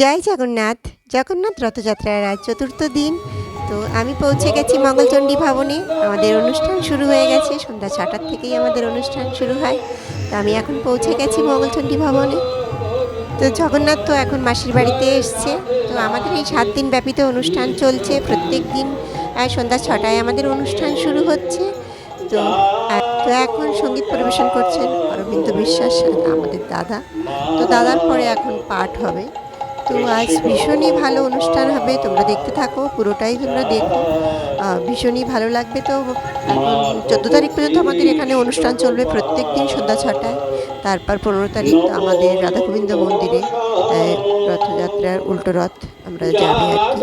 জয় জগন্নাথ। জগন্নাথ রথযাত্রার আজ চতুর্থ দিন। তো আমি পৌঁছে গেছি মঙ্গলচণ্ডী ভবনে। আমাদের অনুষ্ঠান শুরু হয়ে গেছে। সন্ধ্যা ছটার থেকেই আমাদের অনুষ্ঠান শুরু হয়। তো আমি এখন পৌঁছে গেছি মঙ্গলচণ্ডী ভবনে। তো জগন্নাথ তো এখন মাসির বাড়িতে এসছে। তো আমাদের এই সাত দিন ব্যাপীত অনুষ্ঠান চলছে প্রত্যেক দিন। সন্ধ্যা ছটায় আমাদের অনুষ্ঠান শুরু হচ্ছে। তো তো এখন সংগীত পরিবেশন করছেন অরবিন্দ বিশ্বাস আমাদের দাদা। তো দাদার পরে এখন পাঠ হবে। তো আজ ভীষণই ভালো অনুষ্ঠান হবে তোমরা দেখতে থাকো পুরোটাই তোমরা দেখো। ভীষণই ভালো লাগবে তো। চোদ্দ তারিখ পর্যন্ত আমাদের এখানে অনুষ্ঠান চলবে প্রত্যেক দিন সন্ধ্যা ছটায়। তারপর পনেরো তারিখ আমাদের রাধাগোবিন্দ মন্দিরে আহ, রথযাত্রার উল্টো রথ আমরা যাবে আর কি।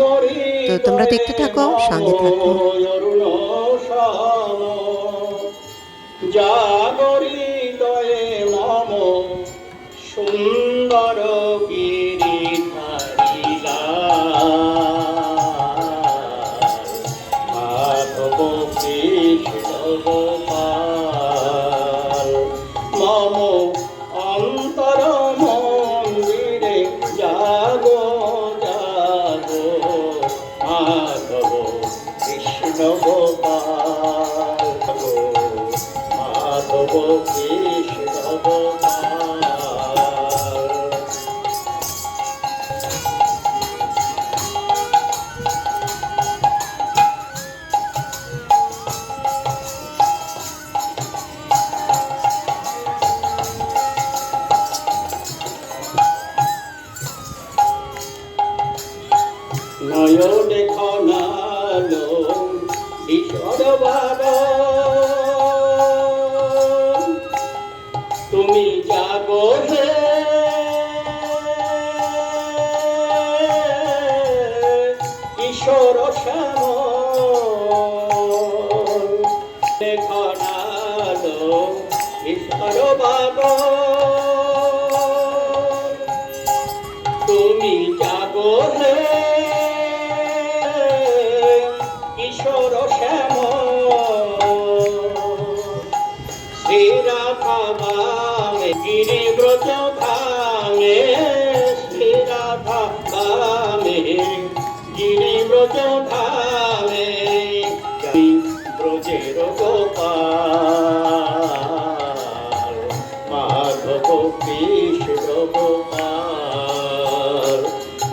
তো তোমরা দেখতে থাকো সঙ্গে থাকো। জাগরিদয়ে মম সুন্দর গিরিধারিলা খনালো ঈশ্বর তুমি জাগো হে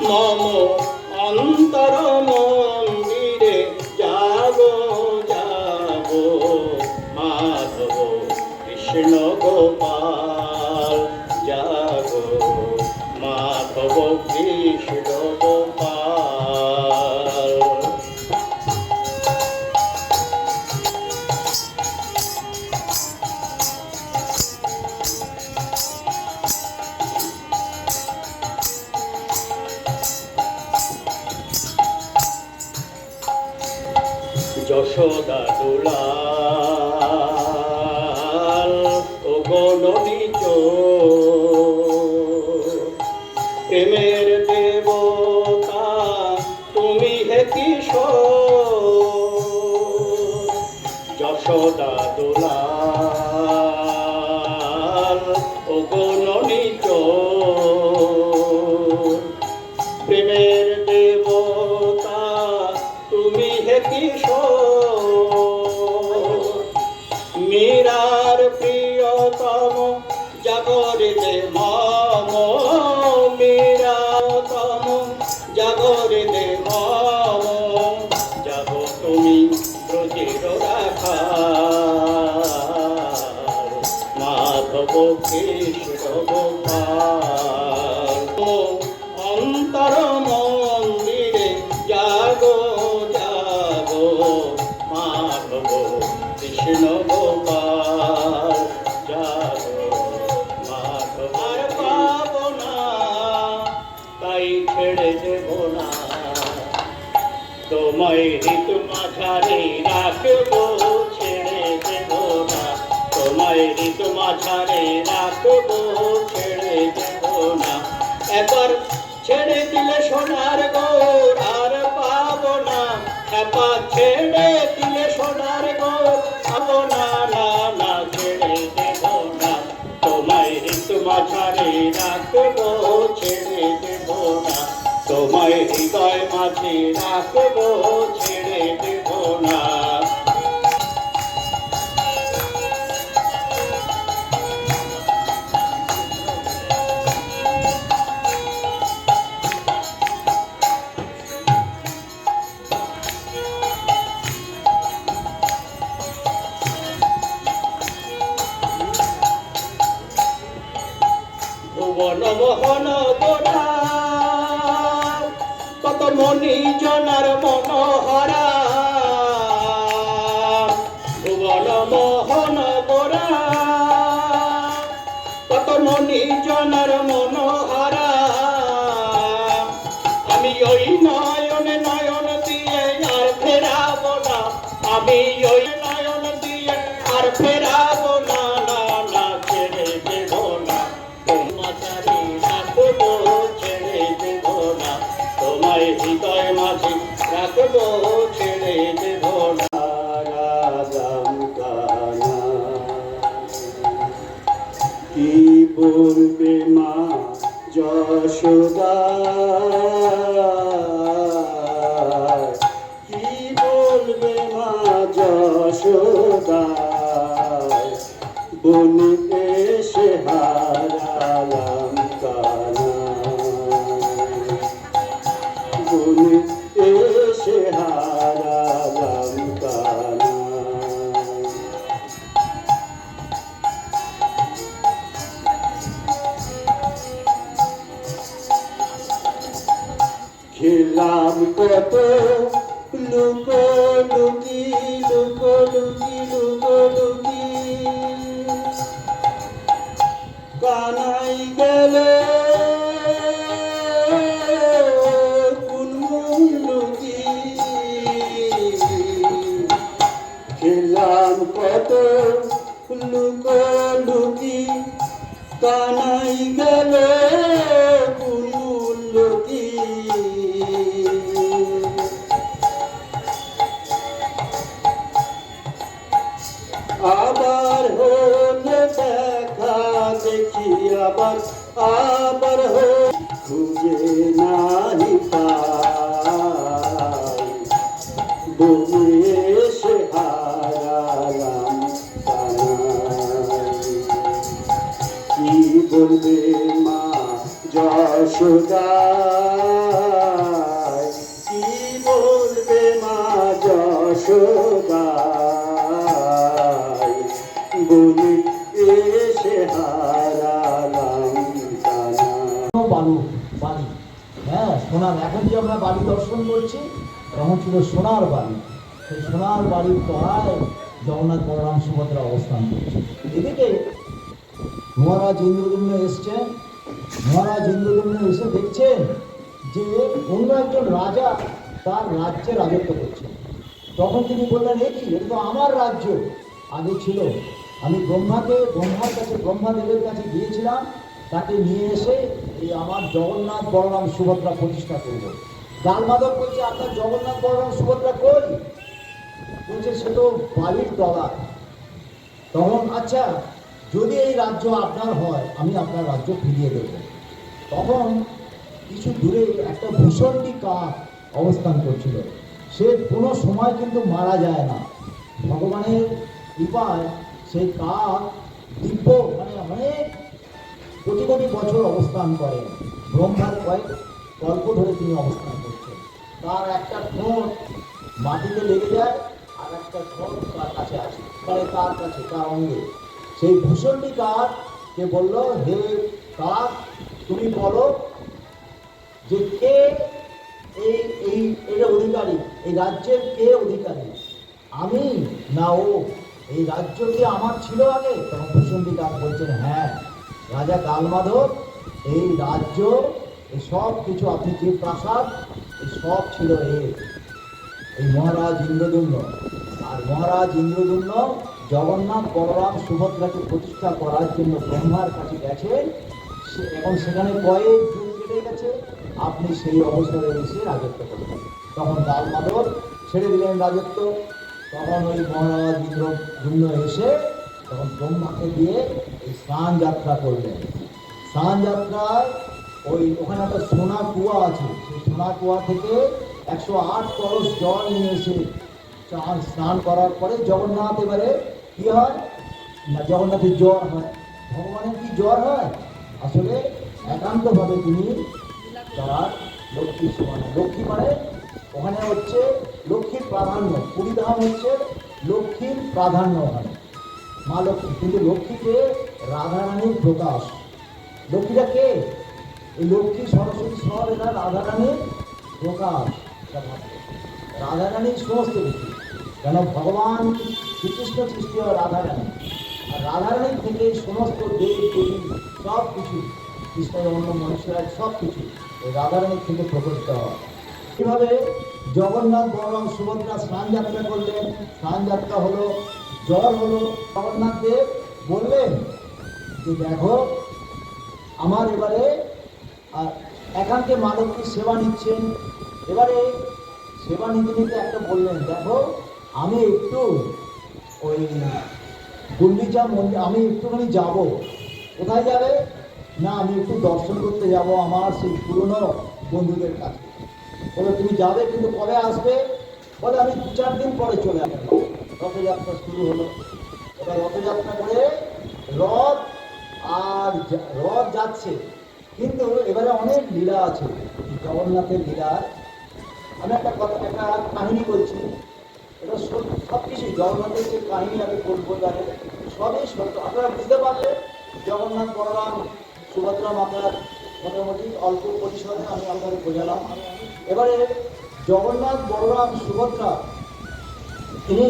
মম 嘟啦嘟啦 ছেড়ে দেব না। তোমায় ঋতু মাঝারে রাখব, ছেড়ে দেব না। তোমায় ঋতু মাঝারে রাখব, ছেড়ে দেব না। একবার ছেড়ে দিলে সোনার গৌর তোমায় হৃদয় মাঝে রাখব ছেড়ে দেব না। ভুবন মোহন গোরা কত মনি জনার মনোহরা। ভুবন মোহন যশোদা বনে এসে হারালাম জগন্নাথ বলরাম সুভদ্রা অবস্থান করছে। এদিকে মহারাজ ইন্দ্রদুম্ন এসছেন মহারাজ ইন্দ্রদুম্ন এসে দেখছেন যে অন্য একজন রাজা তার রাজ্যে রাজত্ব করছেন তখন তিনি বললেন, এ কি? এটা তো আমার রাজ্য। আগে ছিল, আমি ব্রহ্মাকে, ব্রহ্মার কাছে, ব্রহ্মাদেবের কাছে গিয়েছিলাম। তাকে নিয়ে এসে এই আমার জগন্নাথ বলরাম সুভদ্রা প্রতিষ্ঠা করব লাল মাধব বলছে, আপনার জগন্নাথ বলরাম সুভদ্রা কই? বলছে, সে তো বাড়ির তলায় তখন আচ্ছা যদি এই রাজ্য আপনার হয়, আমি আপনার রাজ্য ফিরিয়ে দেব। তখন কিছু দূরে একটা ভূষণটি কাক অবস্থান করছিল। সে কোনো সময় কিন্তু মারা যায় না। ভগবানের কৃপায় সেই কাক দিব্য মানে অনেক কোটি কোটি বছর অবস্থান করেন ব্রহ্মার কয়েক গল্প ধরে তিনি অবস্থান করছেন। তার একটা ঠোঁট মাটিতে লেগে যায়। তার কাছে তার অঙ্গে। সেই ভূষণটি কাক কে বলল, হে কাক, তুমি বলো যে কে এই এই, এটা অধিকারী, এই রাজ্যের কে অধিকারী? আমি না ও? এই রাজ্য কি আমার ছিল আগে? তখন ভূষণটি কাক বলছেন হ্যাঁ রাজা কালমাধব, এই রাজ্য এই সব কিছু আপনি যে প্রাসাদ এই সব ছিল এর। এই মহারাজ ইন্দ্রদুম্ন আর মহারাজ ইন্দ্রদুম্ন জগন্নাথ বলরাম সুভদ্রাকে প্রতিষ্ঠা করার জন্য ব্রহ্মার কাছে সে এখন সেখানে কয়েক যুগ কেটে গেছে। আপনি সেই অবসরে এসে রাজত্ব করবেন তখন দাল মাধব ছেড়ে দিলেন রাজত্ব। তখন ওই মহারাজ ইন্দ্রদুম্ন এসে তখন ব্রহ্মাকে দিয়ে এই স্নান যাত্রা করলেন। স্নান যাত্রায় ওই ওখানে একটা সোনা কুয়া আছে। সেই সোনা কুয়া থেকে একশো আট কলস জল নিয়ে এসে স্নান করার পরে জগন্নাথ এবারে কি হয়? না, জগন্নাথের জ্বর হয়। ভগবানের কি জ্বর হয়? আসলে একান্তভাবে তিনি তার লক্ষ্মী সমান লক্ষ্মী মানে ওখানে হচ্ছে লক্ষ্মীর প্রাধান্য। পুরীধাম হচ্ছে লক্ষ্মীর প্রাধান্য ওখানে। মা লক্ষ্মী কিন্তু লক্ষ্মীকে রাধারানীর প্রকাশ। লক্ষ্মীটা কে? এই লক্ষ্মী সরস্বতী সব এরা রাধারানীর প্রকাশ। এটা। রাধারানীর সমস্ত কিছু কেন ভগবান শ্রীকৃষ্ণ সৃষ্টি হয় রাধারানী। আর রাধারানীর থেকে সমস্ত দেব, দেবী সব কিছু অন্য মনুষ্যরা সব কিছু এই রাধারানীর থেকে প্রকটিত হয়। এইভাবে জগন্নাথ, বলরাম, সুভদ্রা স্নান যাত্রা করলেন। স্নান যাত্রা হলো, জ্বর হলো। জগন্নাথ দেব বললেন যে, দেখো, আমার এবারে আর একান্তে মালতীর সেবা নিচ্ছেন। এবারে সেবা নিতে নিতে একটা বললেন, দেখো, আমি একটু ওই গুন্ডিচা মন্দির, আমি একটুখানি যাব। কোথায় যাবে? না, আমি একটু দর্শন করতে যাব আমার সেই পুরনো বন্ধুদের কাছে। বলে, তুমি যাবে কিন্তু কবে আসবে? বলে, আমি দু চার দিন পরে চলে আসব। রথযাত্রা শুরু হলো। এবার রথযাত্রা করে রথ আর রথ যাচ্ছে। কিন্তু এবারে অনেক লীলা আছে। জগন্নাথের লীলা আমি একটা কথা, একটা কাহিনী বলছি। এটা সব কিছুই জগন্নাথের যে কাহিনী আমি বলব জানে সবই সত্য। আপনারা বুঝতে পারলে জগন্নাথ, বলরাম সুভদ্রা মাতার মোটামুটি অল্প পরিসরে আমি আপনাদের বোঝালাম। এবারে জগন্নাথ, বলরাম, সুভদ্রা, তিনি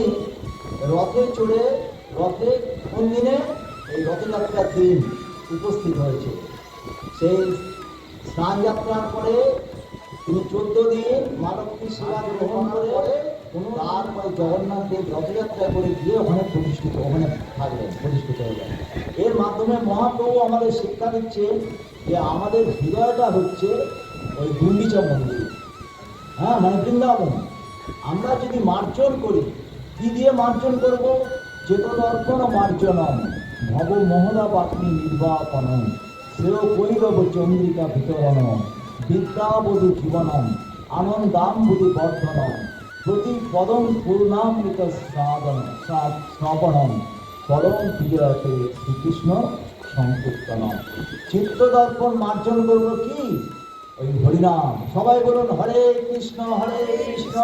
রথে চড়ে, রথে কোন দিনে এই রথযাত্রার দিন উপস্থিত হয়েছে। সেই স্নান যাত্রার পরে চোদ্দ জগন্নাথ দেব করে গিয়ে প্রতিষ্ঠিত প্রতিষ্ঠিত এর মাধ্যমে আমাদের শিক্ষা দিচ্ছে যে আমাদের হৃদয়টা হচ্ছে ওই গুন্ডিচা মন্দির। হ্যাঁ মানে আমরা যদি মার্জন করি, কি দিয়ে মার্জন করব? চেতদর্পণ মার্জনম ভব মোহনা পাখি নির্বাপনম, শ্রেয় কৈরব চন্দ্রিকা বিতরণ বিদ্যাবধু জীবনম, আনন্দাম্বুধি বর্ধনম, প্রতি পদম পূর্ণামৃত সাধন স্নাপনম পরম বিজয়তে শ্রীকৃষ্ণ সংকীর্তনম। চিত্তদর্পণ মার্জন করব কি? ওই হরিনাম। সবাই বলুন, হরে কৃষ্ণ হরে কৃষ্ণ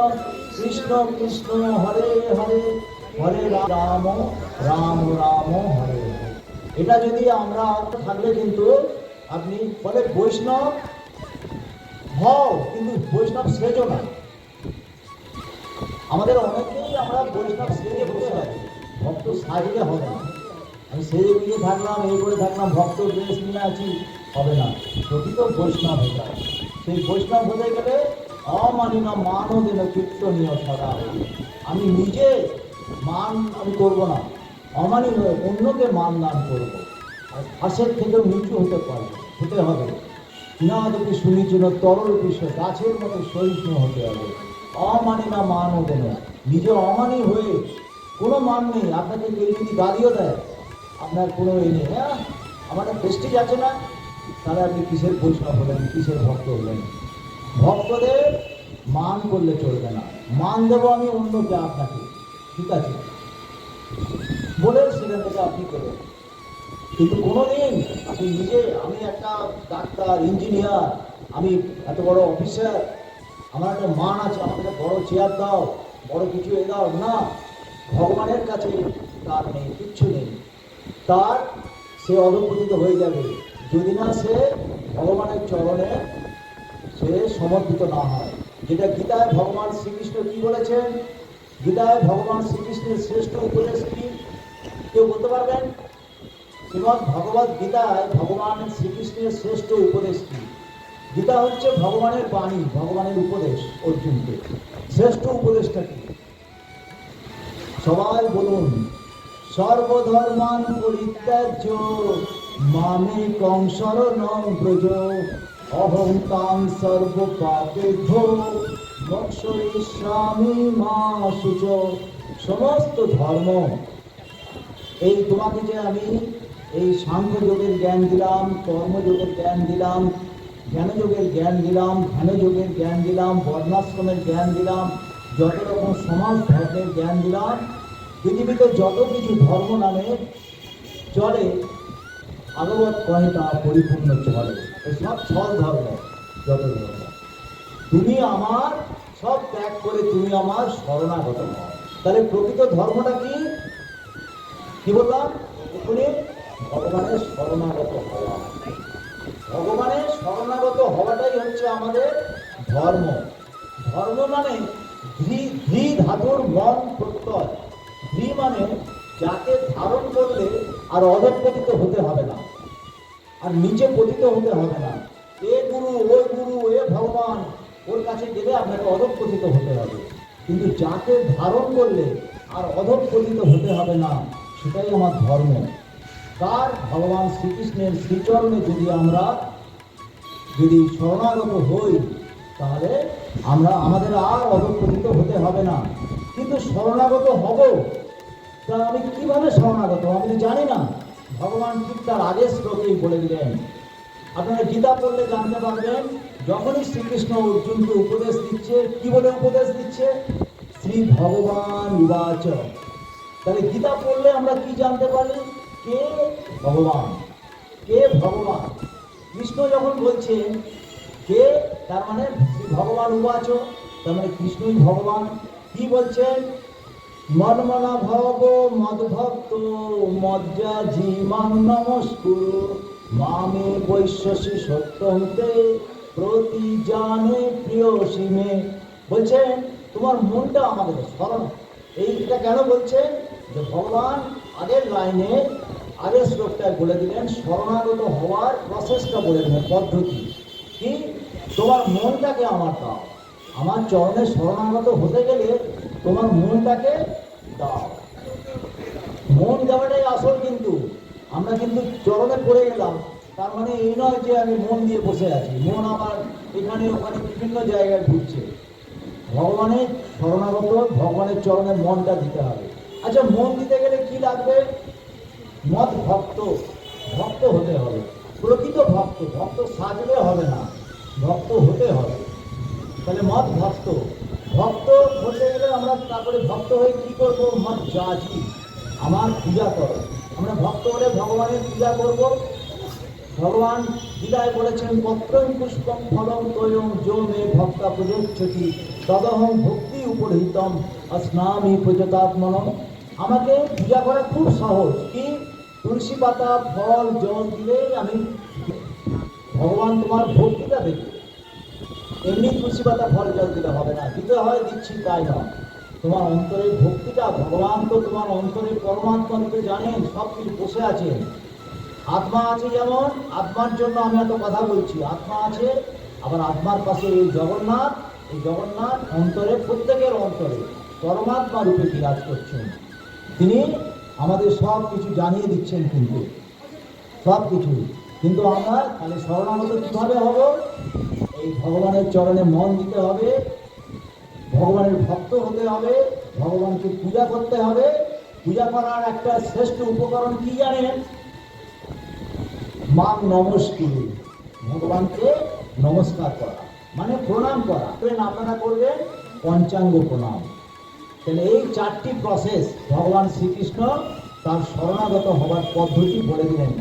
কৃষ্ণ কৃষ্ণ, হরে হরে হরে রাম রাম রাম হরে। এটা যদি আমরা থাকলে কিন্তু আপনি বলে বৈষ্ণব হও, কিন্তু বৈষ্ণব সেজো না। আমাদের অনেকেই আমরা বৈষ্ণব সেজে বসে আছি। ভক্ত সাজলে হবে না। আমি সেজে গুজে থাকলাম, এই করে থাকলাম, ভক্ত ড্রেস নিয়ে আছি, হবে না। প্রকৃত বৈষ্ণব হতে হবে সেই বৈষ্ণব হতে গেলে অমানি না মানও যেন কীর্তনীয় সদা। আমি নিজে মান আমি করব না অমানি হয়ে অন্যকে মান দান করব। আর ঘাসের থেকেও নিচু হতে পারবে, হতে হবে। কিনাদপি সুনিচিন তরল বিষয় গাছের মতো সহিষ্ণু হতে হবে। অমানি না মানও যেন নিজে অমানি হয়ে কোনো মান নেই। আপনাকে কেউ যদি গালিও দেয়, আপনার কোনো এ নেই। হ্যাঁ আমাদের প্রেস্টিজ আছে না? তাহলে আপনি কিসের বৈষ্ণব হলেন, কিসের ভক্ত হলেন? ভক্তদের মান করলে চলবে না। মান দেবো আমি অন্যকে আপনাকে। ঠিক আছে? বলে সেখান থেকে আপনি করবেন। কিন্তু কোনোদিন আপনি নিজে, আমি একটা ডাক্তার ইঞ্জিনিয়ার আমি এত বড় অফিসার আমার একটা মান আছে, আমাকে বড় চেয়ার দাও, বড় কিছু এ দাও, না, ভগবানের কাছে তার নেই, কিচ্ছু নেই। তার, সে অধপতিত হয়ে যাবে। যদি না সে ভগবানের চরণে সে সমর্পিত না হয়। যেটা গীতায় ভগবান শ্রীকৃষ্ণ কি বলেছেন? গীতায় ভগবান শ্রীকৃষ্ণের শ্রেষ্ঠ উপদেশ কি? কেউ বলতে পারবেন? শ্রীমৎ ভগবত গীতায় ভগবান শ্রীকৃষ্ণের শ্রেষ্ঠ উপদেশ কি গীতা হচ্ছে ভগবানের বাণী, ভগবানের উপদেশ অর্জুনকে। শ্রেষ্ঠ উপদেশটা কি? সবাই বলুন, সর্বধর্মান পরিত্যাজ্য মামে কং শরণং ব্রজ পাপেভ্য মোক্ষয়িষ্যামি মা শুচ সমস্ত ধর্ম। এই তোমাকে যে আমি এই সাংখ্য যোগের জ্ঞান দিলাম, কর্মযোগের জ্ঞান দিলাম, জ্ঞানযোগের জ্ঞান দিলাম ধ্যানযোগের জ্ঞান দিলাম, বর্ণাশ্রমের জ্ঞান দিলাম, যত রকম সমাজ ধর্মের জ্ঞান দিলাম, পৃথিবীতে যত কিছু ধর্ম নামে চলে, ভাগবত কহে তা পরিপূর্ণ চলে। সব ছল ধর্ম, যত ধর্ম। তুমি আমার সব ত্যাগ করে তুমি আমার শরণাগত হও। তাহলে প্রকৃত ধর্মটা কি? কি বললাম? এখানে ভগবানের শরণাগত হওয়া। ভগবানের শরণাগত হওয়াটাই হচ্ছে আমাদের ধর্ম। ধর্ম মানে ধৃ ধাতুর মন প্রত্যয়। ধৃ মানে যাকে ধারণ করলে আর অধপতিত হতে হবে না, আর নিচে পতিত হতে হবে না। এ গুরু, ওই গুরু, এ ভগবান, ওর কাছে গেলে আপনাকে অধপতিত হতে হবে। কিন্তু যাকে ধারণ করলে আর অধপতিত হতে হবে না, সেটাই আমার ধর্ম। তার ভগবান শ্রীকৃষ্ণের শ্রীচরণে যদি আমরা যদি শরণাগত হই, তাহলে আমরা আমাদের আর অধপতিত হতে হবে না। কিন্তু শরণাগত হব? তা আমি কীভাবে শরণাগত? আমি তো জানি না। ভগবান ঠিক তার আগের শ্লোকেই বলে দিলেন। আপনারা গীতা পড়লে জানতে পারবেন, যখনই শ্রীকৃষ্ণ অর্জুনকে উপদেশ দিচ্ছে, কি বলে উপদেশ দিচ্ছে? শ্রী ভগবান উবাচ তাহলে গীতা পড়লে আমরা কি জানতে পারি? কে ভগবান? কে ভগবান? কৃষ্ণ যখন বলছেন কে? তার মানে ভগবান উবাচ তার মানে কৃষ্ণই ভগবান। কি বলছেন মনমনা ভব মদভক্ত, মজ্জা জীমান নমস্কুর মামে বৈশ্যসী সত্যন্তে প্রতি জানে প্রিয় সীমে বলছেন তোমার মনটা আমাদের, স্মরণ। এইটা কেন বলছেন যে ভগবান আগের লাইনে আগের শ্লোকটায় বলে দিলেন, শরণাগত হওয়ার প্রসেসটা বলে দিলেন পদ্ধতি। কি? তোমার মনটাকে আমার দাও। আমার চরণে শরণাগত হতে গেলে তোমার মনটাকে দাও। মন দেওয়াটাই আসল কিন্তু। আমরা কিন্তু চরণে পড়ে গেলাম। তার মানে এই নয় যে আমি মন দিয়ে বসে আছি। মন আমার এখানে, ওখানে বিভিন্ন জায়গায় ঘুরছে। ভগবানের শরণাগত, ভগবানের চরণে মনটা দিতে হবে। আচ্ছা মন দিতে গেলে কি লাগবে? মত ভক্ত ভক্ত হতে হবে। প্রকৃত ভক্ত ভক্ত সাজলে হবে না। ভক্ত হতে হবে। তাহলে মত ভক্ত। ভক্ত হতে গেলে আমরা তারপরে ভক্ত হয়ে কি করব? মত যাচি আমার পূজা করো। আমরা ভক্ত হলে ভগবানের পূজা করব। ভগবান গীতায় বলেছেন, পত্রং পুষ্পম ফলম তয়ং যো মে ভক্তা প্রযোচ্ছতি, তদহং ভক্তি উপরহিতম অস্নামি প্রজতাত্মন আমাকে পূজা করা খুব সহজ। কি? তুলসী পাতা, ফল, জল দিলেই আমি ভগবান তোমার ভক্তিটা দেখবে। এমনি তুলসী পাতা, ফল, জল দিলে হবে না। দিতে হয়, দিচ্ছি, তাই নয়। তোমার অন্তরের ভক্তিটা, ভগবান তো তোমার অন্তরে পরমাত্মা রূপে জানেন সব কিছু বসে আছেন আত্মা আছে যেমন, আত্মার জন্য আমি এত কথা বলছি। আত্মা আছে, আবার আত্মার পাশে এই জগন্নাথ এই জগন্নাথ অন্তরে প্রত্যেকের অন্তরে পরমাত্মা রূপে বিরাজ করছেন। তিনি আমাদের সব কিছু জানিয়ে দিচ্ছেন কিন্তু। সব কিছু। কিন্তু আমরা তাহলে শরণাগত কীভাবে হব? এই ভগবানের চরণে মন দিতে হবে, ভগবানের ভক্ত হতে হবে, ভগবানকে পূজা করতে হবে। পূজা করার একটা শ্রেষ্ঠ উপকরণ কি জানেন? মা নমস্কুর ভগবানকে নমস্কার করা মানে প্রণাম করা। আপনারা করবেন, পঞ্চাঙ্গ প্রণাম। তাহলে এই চারটি প্রসেস ভগবান শ্রীকৃষ্ণ তার শরণাগত হবার পদ্ধতি বলে দিলেন।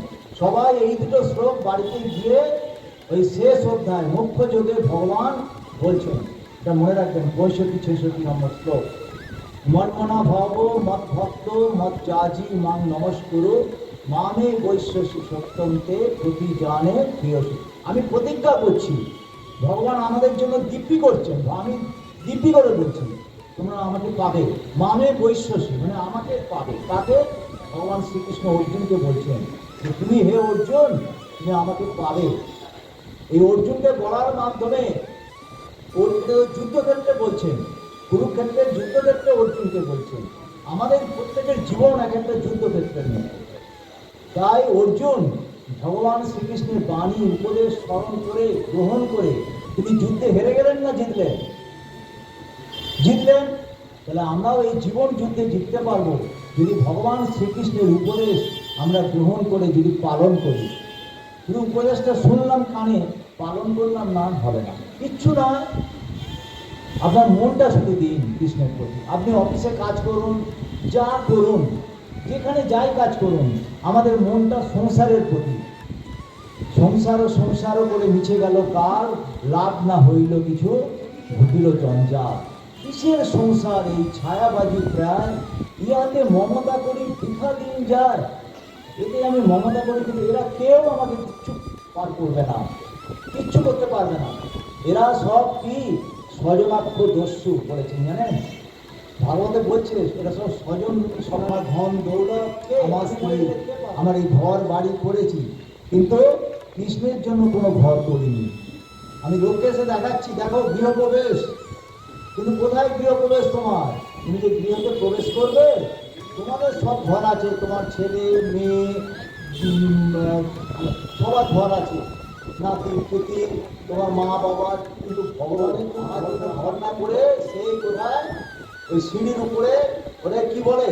সবাই এই দুটো শ্লোক বাড়িতে গিয়ে ওই শেষ অধ্যায়, মুখ্য যোগে ভগবান বলছেন। এটা মনে রাখবেন, পঁয়ষট্টি, ছেষট্টি নম্বর শ্লোক। মনমনা ভব মত ভক্ত মত চাজি মাং নমস্কুরু, মামে বৈশ্যসী সত্যন্তে প্রতি জানে প্রিয়সী। আমি প্রতিজ্ঞা করছি, ভগবান আমাদের জন্য দিব্যি করছেন, আমি দিব্যি করে বলছি। তোমরা আমাকে পাবে। মানে বৈশ্যসী মানে আমাকে পাবে। কাকে ভগবান শ্রীকৃষ্ণ অর্জুনকে বলছেন যে, তুমি হে অর্জুন, তুমি আমাকে পাবে। এই অর্জুনকে বলার মাধ্যমে যুদ্ধক্ষেত্রে বলছেন কুরুক্ষেত্রের যুদ্ধক্ষেত্রে অর্জুনকে বলছেন। আমাদের প্রত্যেকের জীবন এক একটা যুদ্ধক্ষেত্রের মতো তাই অর্জুন ভগবান শ্রীকৃষ্ণের বাণী, উপদেশ স্মরণ করে, গ্রহণ করে, তিনি যুদ্ধে হেরে গেলেন না জিতলেন? জিতলেন, তাহলে আমরাও এই জীবন যুদ্ধে জিততে পারব। যদি ভগবান শ্রীকৃষ্ণের উপদেশ আমরা গ্রহণ করে যদি পালন করি। শুধু উপদেশটা শুনলাম কানে, পালন করলাম না, হবে না। কিচ্ছু না। আপনার মনটা শুধু দিন কৃষ্ণের প্রতি। আপনি অফিসে কাজ করুন, যা করুন, যেখানে যাই কাজ করুন, আমাদের মনটা সংসারের প্রতি। সংসার ও সংসারও করে মিছে গেল, কার লাভ না হইল কিছু, ঘটিল জঞ্জাল। কিসের সংসার এই ছায়াবাজি প্রায়। ইহাতে মমতা করি দীঘা দিন যায়। এতে আমি মমতা করি কিন্তু এরা কেউ আমাকে কিচ্ছু পার করবে না। কিচ্ছু করতে পারবে না। এরা সব কি? স্বজনাক্ষ দস্যু করেছেন জানেন? ভাগবতে বলছে এরা সব স্বজন সবার ধন দৌলত আমার স্ত্রী আমার এই ঘর বাড়ি করেছি। কিন্তু কৃষ্ণের জন্য কোনো ঘর করিনি আমি লোককে এসে দেখাচ্ছি দেখো গৃহপ্রবেশ। কিন্তু কোথায় গৃহপ্রবেশ তোমার? তুমি যে গৃহতে প্রবেশ করবে, তোমাদের সব ঘর আছে, তোমার ছেলে, মেয়ে সবার ঘর আছে। নাতি, পুতি, তোমার মা বাবার কিন্তু ভগবানের ঘর না করে সেই কোথায়? ওই সিঁড়ির উপরে ওটা কি বলে?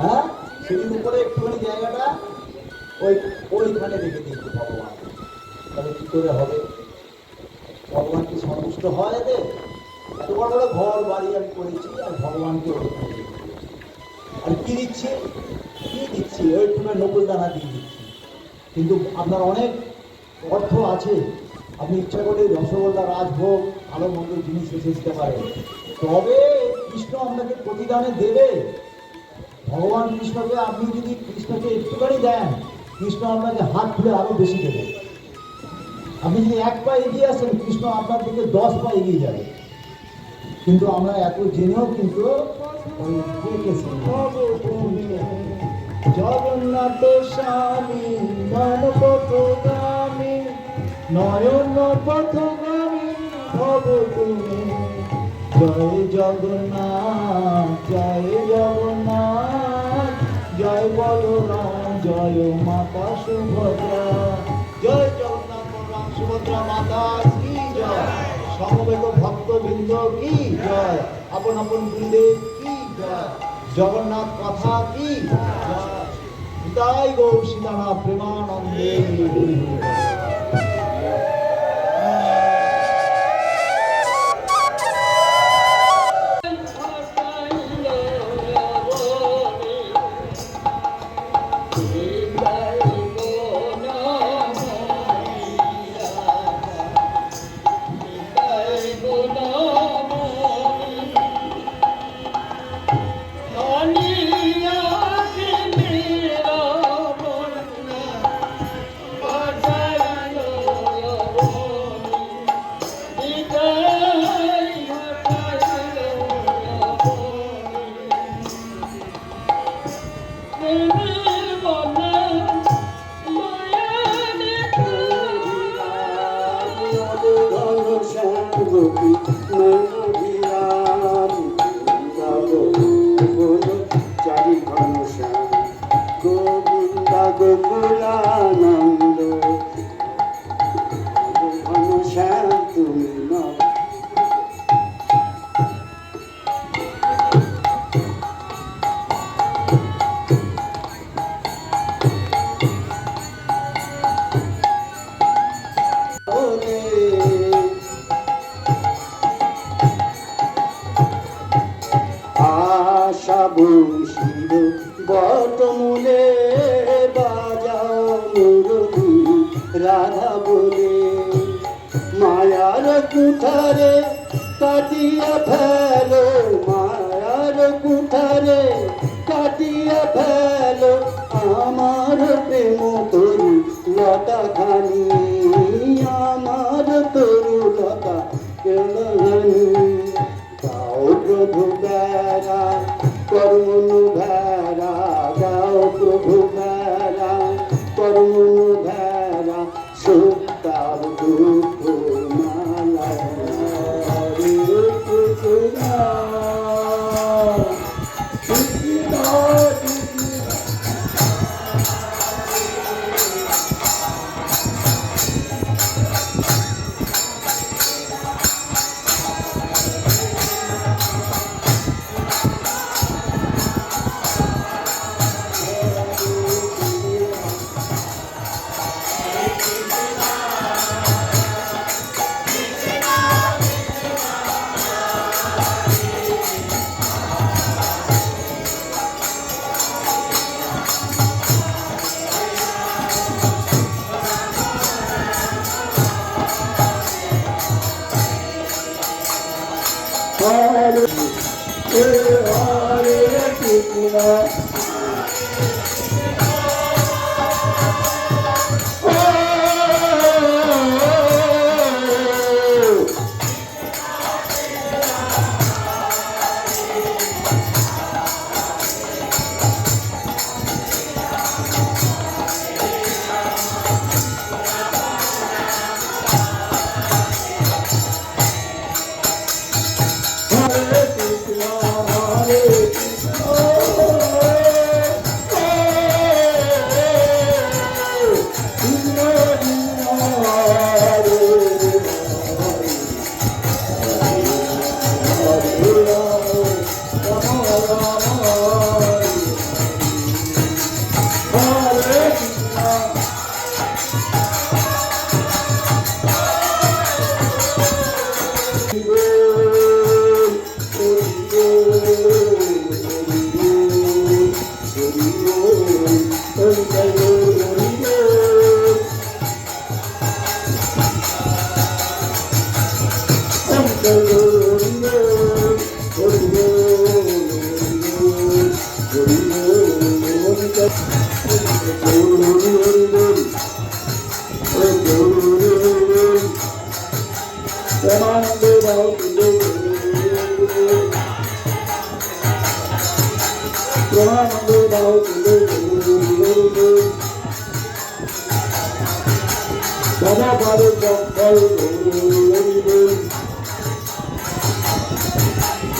হ্যাঁ? সিঁড়ির উপরে একটুখানি জায়গাটা, ওই ওইখানে রেখে দিয়েছে ভগবান। তাহলে কি করে হবে? ভগবান কি সন্তুষ্ট হয় এতে? এত বড় বড় ঘর বাড়ি আমি করেছি আর ভগবানকে। আর কি দিচ্ছি? কি দিচ্ছি? ওই তোমার নকুল দানা দিয়ে দিচ্ছি। কিন্তু আপনার অনেক অর্থ আছে। আপনি ইচ্ছা করে রসগোল্লা, রাজভোগ, ভালো মন্দ জিনিস এসে দিতে পারেন। তবে কৃষ্ণ আপনাকে প্রতিদানে দেবে। ভগবান কৃষ্ণকে, আপনি যদি কৃষ্ণকে একটুখানি দেন, কৃষ্ণ আপনাকে হাত খুলে আরও বেশি দেবে। আপনি যদি এক পা এগিয়ে আসেন কৃষ্ণ আপনার দিকে দশ পা এগিয়ে যাবে। কিন্তু আমরা এত জেনেও কিন্তু ওই জগন্নাথ স্বামী নয়ন পথগামী নয়ন পথগামী ভব তুমি জয় জগন্নাথ জয় জগন্নাথ, জয় বলরাম, জয় মাতা সুভদ্রা। সুভদ্রা মাতা কি জয়? সমবেত ভক্তবৃন্দ কি জয়? আপন আপন গুরুদেব কি জয়? জগন্নাথ কথা কি জয়? তাই গৌ সীতারা প্রেমানন্দে। কর্মনু হরে হরে কৃষ্ণ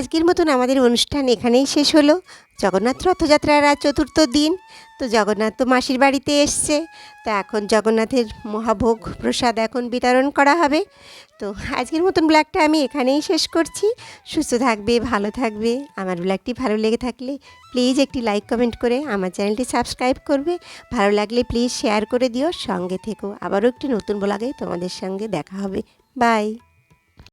আজকের মতন আমাদের অনুষ্ঠান এখানেই শেষ হলো। জগন্নাথ রথযাত্রার আজ চতুর্থ দিন। তো জগন্নাথ তো মাসির বাড়িতে এসছে। তো এখন জগন্নাথের মহাভোগ প্রসাদ এখন বিতরণ করা হবে। তো আজকের মতন ব্লগটা আমি এখানেই শেষ করছি। সুস্থ থাকবে, ভালো থাকবে। আমার ব্লগটি ভালো লেগে থাকলে প্লিজ একটি লাইক, কমেন্ট করে আমার চ্যানেলটি সাবস্ক্রাইব করবে। ভালো লাগলে প্লিজ শেয়ার করে দিও। সঙ্গে থেকো। আবারও একটি নতুন ব্লগে তোমাদের সঙ্গে দেখা হবে। বাই।